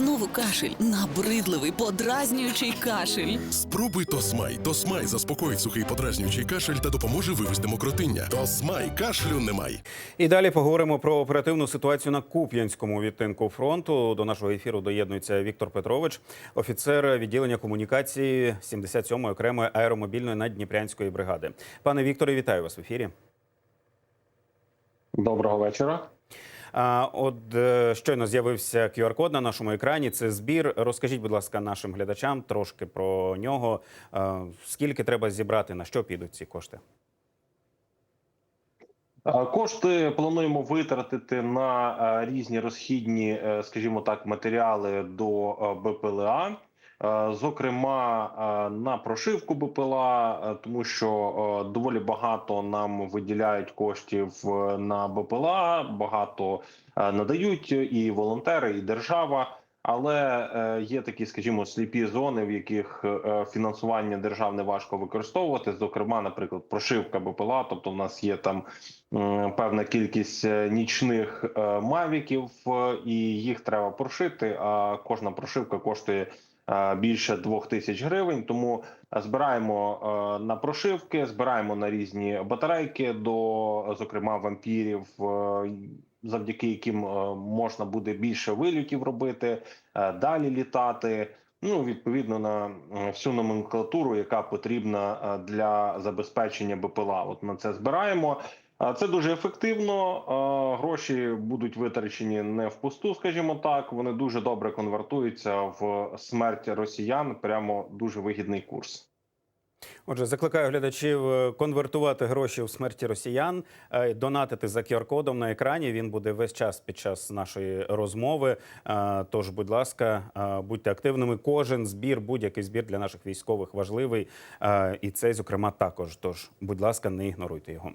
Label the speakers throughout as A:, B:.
A: Знову кашель, набридливий, подразнюючий кашель.
B: Спробуй Тосмай. Тосмай заспокоїть сухий подразнюючий кашель та допоможе вивести мокротиння. Тосмай кашлю немає.
C: І далі поговоримо про оперативну ситуацію на Куп'янському відтинку фронту. До нашого ефіру доєднується Віктор Петрович, офіцер відділення комунікації 77-ї окремої аеромобільної наддніпрянської бригади. Пане Вікторе, вітаю вас в ефірі.
D: Доброго вечора.
C: От е, щойно з'явився QR-код на нашому екрані. Це збір. Розкажіть, будь ласка, нашим глядачам трошки про нього. Скільки треба зібрати, на що підуть ці кошти?
D: Е, Кошти плануємо витратити на е, різні розхідні, е, скажімо так, матеріали до е, БПЛА. Е, Зокрема, е, на прошивку БПЛА, е, тому що доволі багато нам виділяють коштів на БПЛА, багато надають і волонтери, і держава. Але є такі, скажімо, сліпі зони, в яких фінансування державне важко використовувати. Зокрема, наприклад, прошивка БПЛА. Тобто, в нас є там певна кількість нічних мавіків, і їх треба прошити. А кожна прошивка коштує більше двох тисяч гривень. Тому е, збираємо е, на прошивки, збираємо на різні батарейки до, зокрема, вампірів. е, Завдяки яким е, можна буде більше вильотів робити, е, далі літати. Ну, відповідно на е, всю номенклатуру, яка потрібна е, для забезпечення БПЛА. От на це збираємо. Це дуже ефективно. Гроші будуть витрачені не впусту, скажімо так. Вони дуже добре конвертуються в смерть росіян. Прямо дуже вигідний курс.
C: Отже, закликаю глядачів е, конвертувати гроші в смерті росіян, е, донатити за QR-кодом на екрані. Він буде весь час під час нашої розмови. Е, Тож, будь ласка, будьте активними. Кожен збір, будь-який збір для наших військових важливий. І цей, зокрема, також. Тож, будь ласка, не ігноруйте його.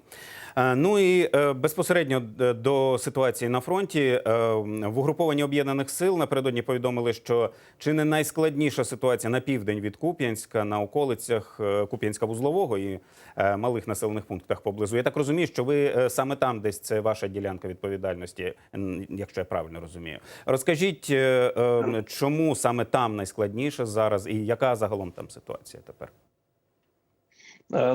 C: Ну і безпосередньо до ситуації на фронті в угрупованні об'єднаних сил напередодні повідомили, що чи не найскладніша ситуація на південь від Куп'янська на околицях Куп'янська вузлового і е, малих населених пунктах поблизу. Я так розумію, що ви е, саме там, десь це ваша ділянка відповідальності, якщо я правильно розумію. Розкажіть, е, е, чому саме там найскладніше зараз, і яка загалом там ситуація тепер?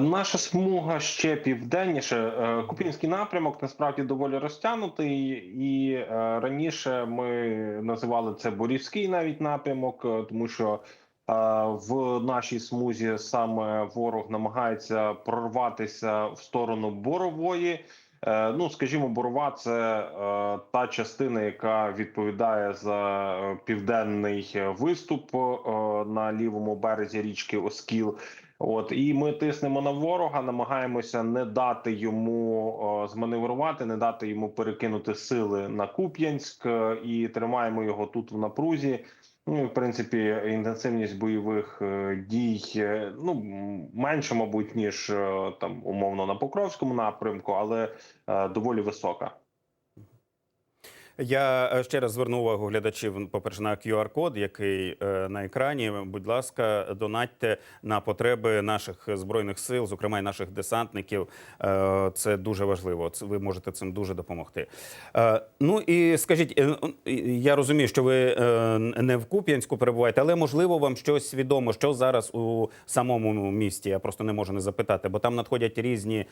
D: Наша смуга ще південніше. Купінський напрямок насправді доволі розтягнутий, і раніше ми називали це Борівський навіть напрямок, тому що в нашій смузі саме ворог намагається прорватися в сторону борової. Е, Ну, скажімо, борова це е, та частина, яка відповідає за е, південний виступ на лівому березі річки Оскіл. От і ми тиснемо на ворога, намагаємося не дати йому зманеврувати, не дати йому перекинути сили на Куп'янськ і тримаємо його тут в напрузі. Ну в принципі інтенсивність бойових е, дій е, ну менше, мабуть, ніж е, там умовно на Покровському напрямку, але доволі висока.
C: Я е, ще раз зверну увагу глядачів, по-перше, на QR-код, який е, на екрані. Будь ласка, донатьте на потреби наших збройних сил, зокрема й наших десантників. Е, Це дуже важливо. Ви можете цим дуже допомогти. Ну і скажіть, е, я розумію, що ви не в Куп'янську перебуваєте, але можливо вам щось відомо, що зараз у самому місті. Я просто не можу не запитати, бо там надходять різні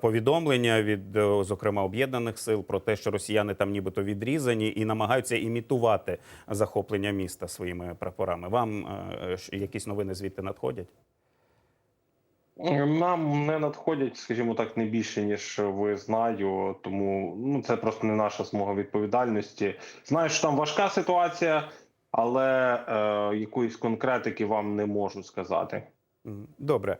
C: повідомлення від, зокрема, об'єднаних сил про те, що росіяни там нібито відрізані і намагаються імітувати захоплення міста своїми прапорами. Вам е, якісь новини звідти надходять?
D: Нам не надходять, скажімо так, не більше ніж ви знаю. Тому ну це просто не наша смуга відповідальності. Знаю, що там важка ситуація, але е, якоїсь конкретики вам не можу сказати.
C: Добре.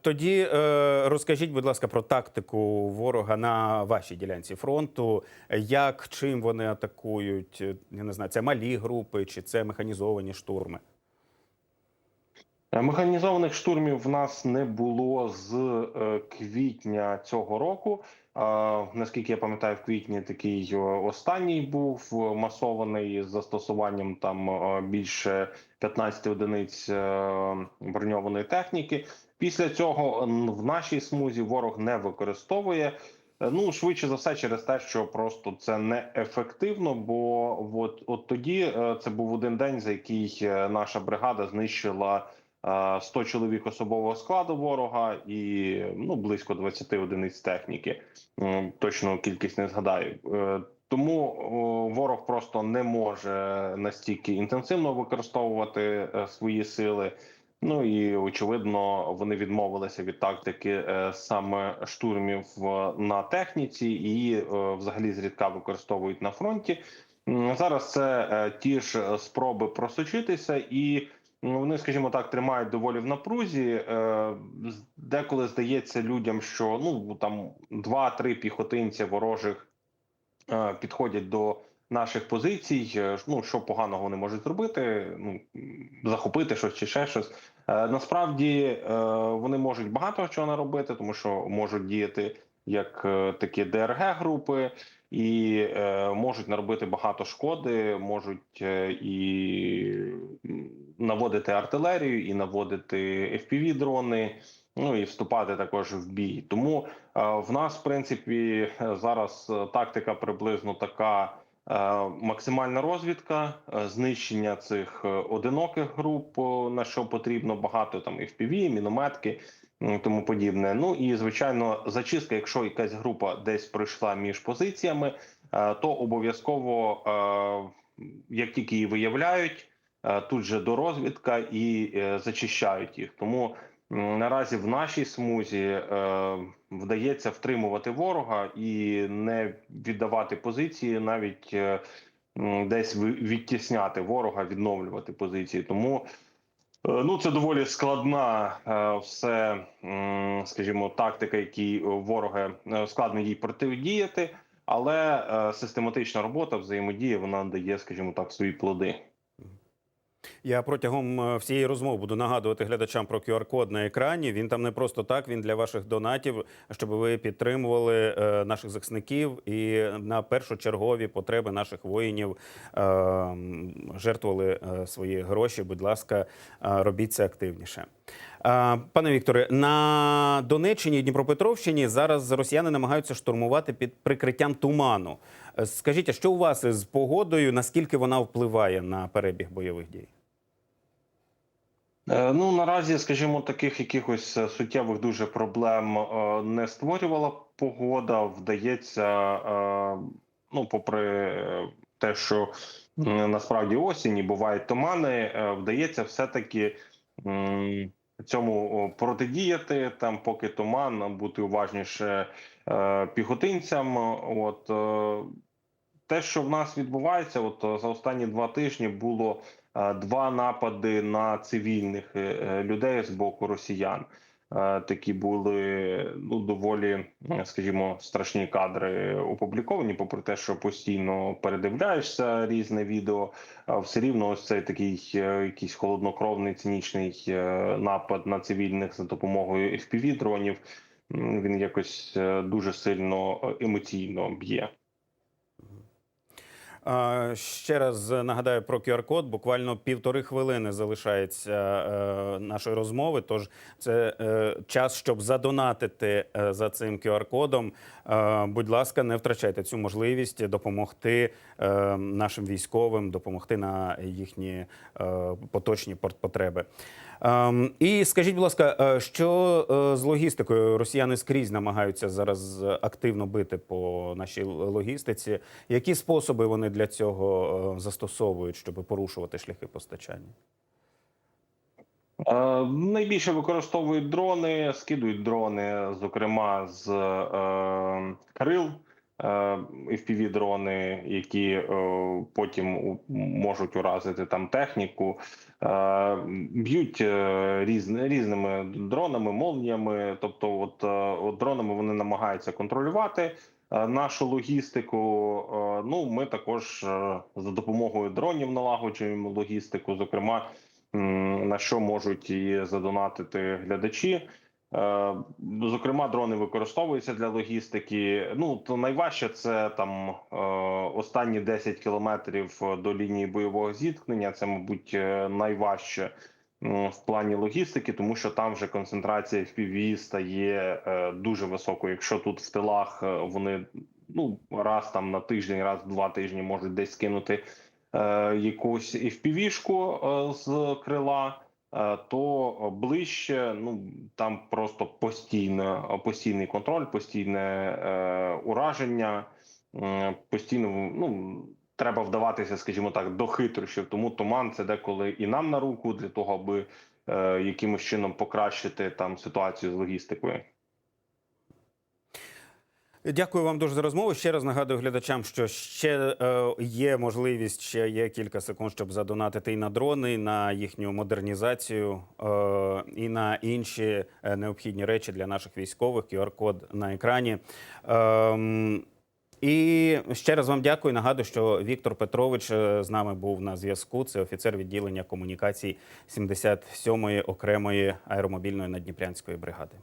C: Тоді е, розкажіть, будь ласка, про тактику ворога на вашій ділянці фронту. Як чим вони атакують? Я не знаю, це малі групи чи це механізовані штурми?
D: Е, Механізованих штурмів в нас не було з е, квітня цього року. Наскільки я пам'ятаю, в квітні такий е, останній був е, масований з застосуванням там е, більше 15 одиниць броньованої техніки. Після цього в нашій смузі ворог не використовує Ну швидше за все, через те, що просто це неефективно. Бо от, от тоді це був один день, за який наша бригада знищила 100 чоловік особового складу ворога і ну близько 20 одиниць техніки. М, Точну кількість не згадаю. Е, Тому ворог просто не може настільки інтенсивно використовувати е, свої сили. Ну і очевидно, вони відмовилися від тактики е, саме штурмів е, на техніці і е, взагалі зрідка використовують на фронті. Зараз це е, ті ж е, спроби просочитися, і вони, скажімо так, тримають доволі в напрузі. Е, Деколи здається людям, що ну там два-три піхотинця ворожих е, підходять до наших позицій. Е, Ну що поганого вони можуть зробити? Ну захопити щось чи ще щось. Насправді вони можуть багато чого наробити, тому що можуть діяти як такі дрг групи і е, можуть наробити багато шкоди, можуть е, і наводити артилерію, і наводити fpv дрони. Ну і вступати також в бій. Тому е, в нас, в принципі, зараз е, тактика приблизно така. Е, Максимальна розвідка, е, знищення цих одиноких груп, на що потрібно багато там FPV, мінометки, тому подібне. Ну і звичайно, зачистка. Якщо якась група десь пройшла між позиціями, е, то обов'язково, е, як тільки її виявляють, е, тут же до розвідка і зачищають їх. Тому наразі в нашій смузі вдається втримувати ворога і не віддавати позиції, навіть десь відтісняти ворога, відновлювати позиції. Тому ну це доволі складна е, все, скажімо, тактика, якій вороги е, складно їй протидіяти, але е, систематична робота, взаємодія, вона дає, скажімо так, свої плоди.
C: Я протягом е, всієї розмови буду нагадувати глядачам про QR-код на екрані. Він там не просто так, він для ваших донатів, щоб ви підтримували е, наших захисників і на першочергові потреби наших воїнів е, жертвували свої гроші. Будь ласка, робіть це активніше. Е, Пане Вікторе, на Донеччині і Дніпропетровщині зараз росіяни намагаються штурмувати під прикриттям туману. Е, Скажіть, а що у вас із погодою? Наскільки вона впливає на перебіг бойових дій?
D: Е, Ну наразі, скажімо, таких якихось суттєвих дуже проблем не створювала погода. Вдається, ну, попри те, що насправді осінь і бувають тумани, вдається все-таки м, цьому протидіяти. Там, поки туман, бути уважніше е, піхотинцям. От е, те, що в нас відбувається, от е, за останні два тижні було е, два напади на цивільних е, е, людей з боку росіян. Е, Такі були ну доволі, скажімо, страшні кадри опубліковані. Попри те, що постійно передивляєшся різне відео, все рівно ось цей такий е, якийсь холоднокровний цинічний е, напад на цивільних за допомогою fpv дронів. Він якось дуже сильно емоційно б'є.
C: Ще раз нагадаю про QR-код. Буквально півтори хвилини залишається е, нашої розмови. Тож це е, час, щоб задонатити е, за цим QR-кодом. Будь ласка, не втрачайте цю можливість допомогти нашим військовим, допомогти на їхні поточні потреби. Ем, І скажіть, будь ласка, що з логістикою росіяни скрізь намагаються зараз активно бити по нашій логістиці? Які способи вони для цього е, застосовують, щоб порушувати шляхи постачання?
D: Е, Найбільше використовують дрони, скидують дрони, зокрема з е, крил, е, fpv дрони, які е, потім можуть уразити там техніку, е, б'ють е, різни, різними дронами, молніями. Тобто, от, е, от дронами вони намагаються контролювати. Е, Нашу логістику, Е, ну ми також е, за допомогою дронів налагоджуємо логістику. Зокрема, на що можуть і задонатити глядачі. Зокрема, дрони використовуються для логістики. Ну то найважче це там останні 10 кілометрів до лінії бойового зіткнення. Це, мабуть, найважче в плані логістики, тому що там вже концентрація FPV стає е, дуже високою. Якщо тут в тилах е, вони ну раз там на тиждень, раз в два тижні можуть десь скинути е, якусь FPV-шку е, з крила. е, То ближче, ну там просто постійно постійний контроль, постійне е, ураження, м, постійно ну треба вдаватися, скажімо так, до хитрощів. Тому туман це деколи і нам на руку для того, аби е, якимось чином покращити там ситуацію з логістикою.
C: Дякую вам дуже за розмову. Ще раз нагадую глядачам, що ще е, є можливість, ще є кілька секунд, щоб задонатити і на дрони, і на їхню модернізацію е, і на інші е, необхідні речі для наших військових. QR-код на екрані. І ще раз вам дякую. Нагадую, що Віктор Петрович е, з нами був на зв'язку. Це офіцер відділення комунікацій 77-ї окремої аеромобільної надніпрянської бригади.